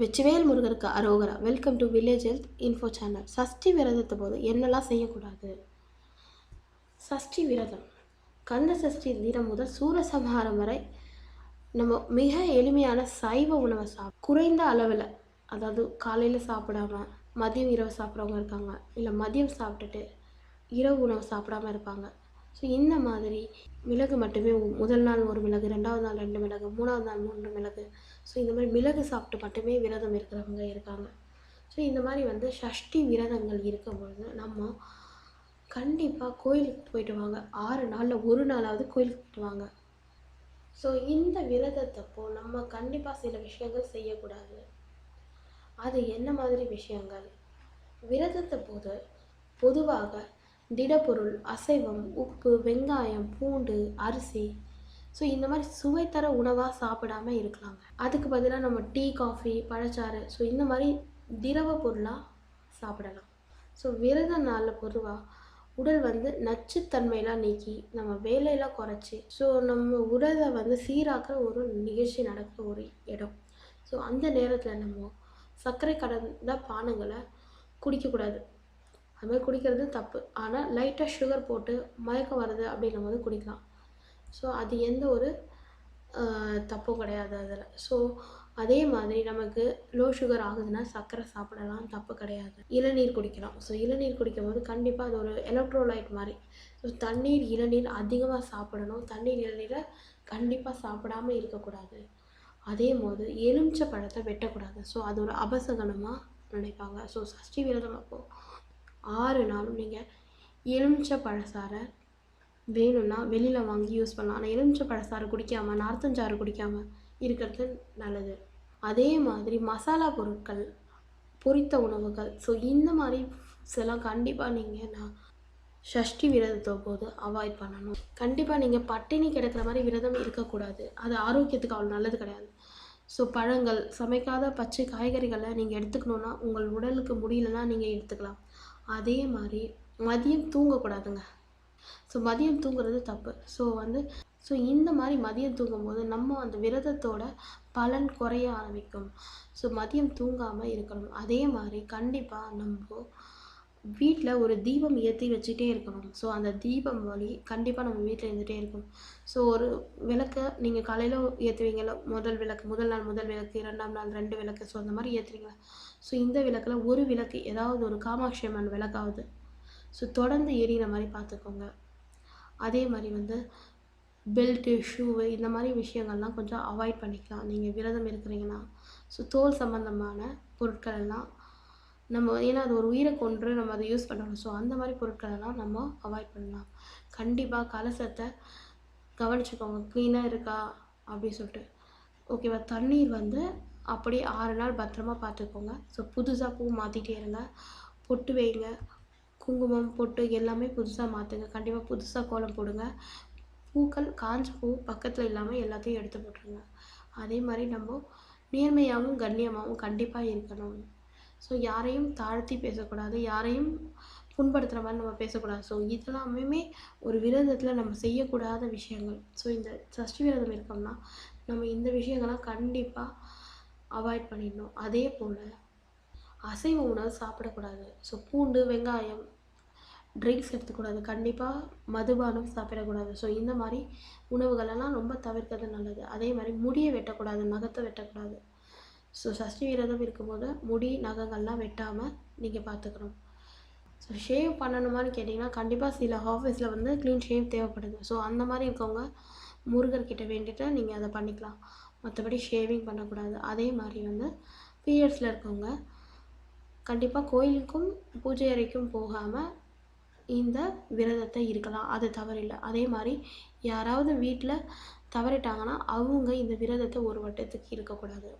வெச்சுவேல் முருகருக்கு அரோகரா. Welcome to village health info channel Sashti விரதத்தை போது என்னெல்லாம் செய்யக்கூடாது? சஷ்டி விரதம். கந்த சஷ்டி தினம் முதல் சூரசம்ஹாரம் வரை நம்ம மிக எளிமையான சைவ உணவை சாப் குறைந்த அளவில் அதாவது காலையில் சாப்பிடாம மதியம் இரவு சாப்பிட்றவங்க இருக்காங்க இல்லை மதியம் சாப்பிட்டுட்டு இரவு உணவு சாப்பிடாம இருப்பாங்க. ஸோ இந்த மாதிரி மிளகு மட்டுமே முதல் நாள் ஒரு மிளகு ரெண்டாவது நாள் ரெண்டு மிளகு மூணாவது நாள் மூன்று மிளகு. ஸோ இந்த மாதிரி மிளகு சாப்பிட்டு மட்டுமே விரதம் இருக்கிறவங்க இருக்காங்க. ஸோ இந்த மாதிரி வந்து ஷஷ்டி விரதங்கள் இருக்கும்பொழுது நம்ம கண்டிப்பாக கோயிலுக்கு போயிட்டு வாங்க. ஆறு நாளில் ஒரு நாளாவது கோயிலுக்கு போயிட்டு வாங்க. ஸோ இந்த விரதத்தப்போ நம்ம கண்டிப்பாக சில விஷயங்கள் செய்யக்கூடாது. அது என்ன மாதிரி விஷயங்கள்? விரதத்தை போது பொதுவாக திடப்பொருள் அசைவம் உப்பு வெங்காயம் பூண்டு அரிசி. ஸோ இந்த மாதிரி சுவைத்தர உணவாக சாப்பிடாம இருக்கலாங்க. அதுக்கு பதிலாக நம்ம டீ காஃபி பழச்சாறு. ஸோ இந்த மாதிரி திரவ பொருளாக சாப்பிடலாம். ஸோ விரத நாளில் பொதுவாக உடல் வந்து நச்சுத்தன்மையெல்லாம் நீக்கி நம்ம வேலையெல்லாம் குறைச்சி ஸோ நம்ம உடலை வந்து சீராக்கிற ஒரு நிகழ்ச்சி நடக்கிற ஒரு இடம். ஸோ அந்த நேரத்தில் நம்ம சர்க்கரை கடந்த பானங்களை குடிக்கக்கூடாது. அது மாதிரி குடிக்கிறது தப்பு. ஆனால் லைட்டாக சுகர் போட்டு மயக்கம் வருது அப்படின்னும் போது குடிக்கலாம். ஸோ அது எந்த ஒரு தப்பும் கிடையாது அதில். ஸோ அதே மாதிரி நமக்கு லோ சுகர் ஆகுதுன்னா சர்க்கரை சாப்பிடலாம் தப்பு கிடையாது. இளநீர் குடிக்கலாம். ஸோ இளநீர் குடிக்கும் போது கண்டிப்பாக அது ஒரு எலக்ட்ரோலைட் மாதிரி. ஸோ தண்ணீர் இளநீர் அதிகமாக சாப்பிடணும். தண்ணீர் இளநீரை கண்டிப்பாக சாப்பிடாம இருக்கக்கூடாது. அதே போது எலுமிச்சை பழத்தை வெட்டக்கூடாது. ஸோ அது ஒரு அபசகனமாக நினைப்பாங்க. ஸோ சஷ்டி விரதம் அப்போது ஆறு நாளும் நீங்கள் எலுமிச்சை பழசாரை வேணும்னா வெளியில் வாங்கி யூஸ் பண்ணலாம். ஆனால் எலுமிச்சை பழசாறு குடிக்காமல் நார்த்தஞ்சாறு குடிக்காமல் இருக்கிறது நல்லது. அதே மாதிரி மசாலா பொருட்கள் பொரித்த உணவுகள். ஸோ இந்த மாதிரி foods எல்லாம் கண்டிப்பாக நீங்கள் நான் ஷஷ்டி விரதத்தை போது அவாய்ட் பண்ணணும். கண்டிப்பாக நீங்கள் பட்டினி கிடக்கிற மாதிரி விரதம் இருக்கக்கூடாது. அது ஆரோக்கியத்துக்கு அவ்வளோ நல்லது கிடையாது. ஸோ பழங்கள் சமைக்காத பச்சை காய்கறிகளை நீங்கள் எடுத்துக்கணுன்னா உங்கள் உடலுக்கு முடியலன்னா நீங்கள் எடுத்துக்கலாம். அதே மாதிரி மதியம் தூங்கக்கூடாதுங்க. ஸோ மதியம் தூங்குறது தப்பு. ஸோ வந்து ஸோ இந்த மாதிரி மதியம் தூங்கும்போது நம்ம அந்த விரதத்தோட பலன் குறைய ஆரம்பிக்கும். ஸோ மதியம் தூங்காமல் இருக்கணும். அதே மாதிரி கண்டிப்பாக நம்ம வீட்டில் ஒரு தீபம் ஏற்றி வச்சுட்டே இருக்கணும். ஸோ அந்த தீபம் வழி கண்டிப்பாக நம்ம வீட்டில் இருந்துகிட்டே இருக்கணும் ஸோ ஒரு விளக்கை நீங்கள் காலையில் ஏற்றுவீங்கல்ல முதல் விளக்கு முதல் நாள் முதல் விளக்கு இரண்டாம் நாள் ரெண்டு விளக்கு ஸோ அந்த மாதிரி ஏற்றுறீங்களா ஸோ இந்த விளக்கில் ஒரு விளக்கு ஏதாவது ஒரு காமாட்சி அம்மன் விளக்காவது ஸோ தொடர்ந்து எரியிற மாதிரி பார்த்துக்கோங்க அதே மாதிரி வந்து பெல்ட்டு ஷூவு இந்த மாதிரி விஷயங்கள்லாம் கொஞ்சம் அவாய்ட் பண்ணிக்கலாம். நீங்கள் விரதம் இருக்கிறீங்கன்னா ஸோ தோல் சம்மந்தமான பொருட்கள் எல்லாம் நம்ம ஏன்னா அது ஒரு உயிரை கொன்று நம்ம அதை யூஸ் பண்ணணும். ஸோ அந்த மாதிரி பொருட்களெல்லாம் நம்ம அவாய்ட் பண்ணலாம். கண்டிப்பாக கலசத்தை கவனிச்சுக்கோங்க. க்ளீனாக இருக்கா? அப்படின்னு சொல்லிட்டு. ஓகேவா தண்ணீர் வந்து அப்படியே ஆறு நாள் பத்திரமா பார்த்துக்கோங்க. ஸோ புதுசாக பூ மாற்றிட்டே இருங்க பொட்டு வைங்க. குங்குமம் பொட்டு எல்லாமே புதுசாக மாற்றுங்க கண்டிப்பாக புதுசாக கோலம் போடுங்க. பூக்கள் காஞ்ச பூ பக்கத்தில் இல்லாமல் எல்லாத்தையும் எடுத்து போட்டுருங்க. அதே மாதிரி நம்ம நேர்மையாகவும் கண்ணியமாகவும் கண்டிப்பாக இருக்கணும். ஸோ யாரையும் தாழ்த்தி பேசக்கூடாது யாரையும் புண்படுத்துகிற மாதிரி நம்ம பேசக்கூடாது. ஸோ இதெல்லாமே ஒரு விரதத்தில் நம்ம செய்யக்கூடாத விஷயங்கள். ஸோ இந்த சஷ்டி விரதம் இருக்கோம்னா நம்ம இந்த விஷயங்கள்லாம் கண்டிப்பாக அவாய்ட் பண்ணிடணும். அதே போல் அசைவ உணவு சாப்பிடக்கூடாது. ஸோ பூண்டு வெங்காயம் ட்ரிங்க்ஸ் எடுத்துக்கூடாது. கண்டிப்பாக மதுபானம் சாப்பிடக்கூடாது. ஸோ இந்த மாதிரி உணவுகளெல்லாம் ரொம்ப தவிர்க்கிறது நல்லது. அதே மாதிரி முடியை வெட்டக்கூடாது நகத்தை வெட்டக்கூடாது. ஸோ சஷ்டி விரதம் இருக்கும்போது முடி நகங்கள்லாம் வெட்டாமல் நீங்கள் பார்த்துக்கணும் ஸோ ஷேவ் பண்ணணுமான்னு கேட்டிங்கன்னா கண்டிப்பாக சில ஆஃபீஸில் வந்து க்ளீன் ஷேவ் தேவைப்படுது. ஸோ அந்த மாதிரி இருக்கவங்க முருகர்கிட்ட வேண்டிட்டு நீங்கள் அதை பண்ணிக்கலாம். மற்றபடி ஷேவிங் பண்ணக்கூடாது. அதே மாதிரி வந்து பீரியட்ஸில் இருக்கவங்க கண்டிப்பாக கோயிலுக்கும் பூஜை அறைக்கும் போகாமல் இந்த விரதத்தை இருக்கலாம். அது தவறில்லை. அதே மாதிரி யாராவது வீட்டில் தவறிட்டாங்கன்னா அவங்க இந்த விரதத்தை ஒரு வட்டத்துக்கு இருக்கக்கூடாது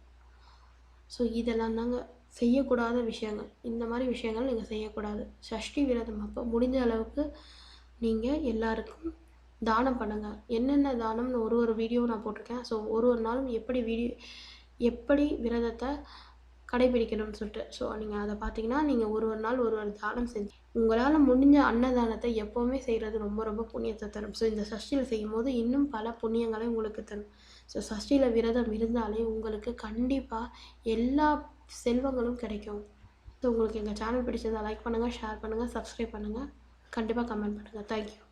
ஸோ இதெல்லாம் தாங்க செய்யக்கூடாத விஷயங்கள். இந்த மாதிரி விஷயங்கள் நீங்கள் செய்யக்கூடாது. சஷ்டி விரதம் அப்போ முடிஞ்ச அளவுக்கு நீங்கள் எல்லாருக்கும் தானம் பண்ணுங்கள் என்னென்ன தானம்னு ஒரு ஒரு வீடியோ நான் போட்டிருக்கேன். ஸோ ஒரு ஒரு நாளும் எப்படி வீடியோ எப்படி விரதத்தை கடைபிடிக்கணும்னு சொல்லிட்டு. ஸோ நீங்கள் அதை பார்த்தீங்கன்னா நீங்கள் ஒரு ஒரு நாள் ஒரு ஒரு தானம் செஞ்சு உங்களால் முடிஞ்ச அன்னதானத்தை எப்போவுமே செய்கிறது ரொம்ப ரொம்ப புண்ணியத்தை தரும். ஸோ இந்த சஷ்டியில் செய்யும்போது இன்னும் பல புண்ணியங்களை உங்களுக்கு தரும். ஸோ சஷ்டியில் விரதம் இருந்தாலே உங்களுக்கு கண்டிப்பாக எல்லா செல்வங்களும் கிடைக்கும். ஸோ உங்களுக்கு எங்கள் சேனல் பிடிச்சதை லைக் பண்ணுங்கள் ஷேர் பண்ணுங்கள் சப்ஸ்கிரைப் பண்ணுங்கள் கண்டிப்பாக கமெண்ட் பண்ணுங்கள் தேங்க்யூ